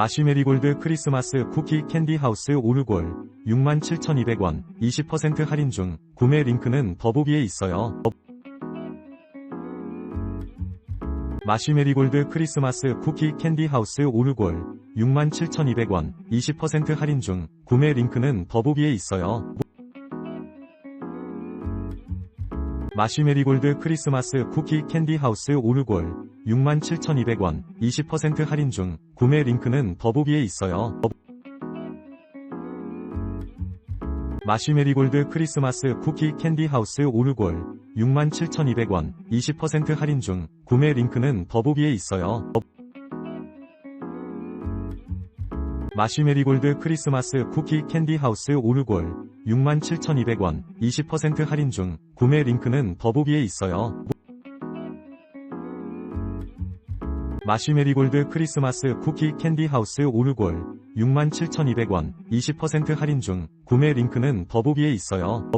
마쉬메리골드 크리스마스 쿠키 캔디 하우스 오르골 67,200원 20% 할인 중 구매 링크는 더보기에 있어요. 마쉬메리골드 크리스마스 쿠키 캔디 하우스 오르골 67,200원 20% 할인 중 구매 링크는 더보기에 있어요. 마쉬메리골드 크리스마스 쿠키 캔디 하우스 오르골 67,200원 20% 할인 중 구매 링크는 더보기에 있어요. 마쉬메리골드 크리스마스 쿠키 캔디 하우스 오르골 67,200원 20% 할인 중 구매 링크는 더보기에 있어요. 마쉬메리골드 크리스마스 쿠키 캔디 하우스 오르골 67,200원 20% 할인 중 구매 링크는 더보기에 있어요. 마쉬메리골드 크리스마스 쿠키 캔디 하우스 오르골 67,200원 20% 할인 중 구매 링크는 더보기에 있어요.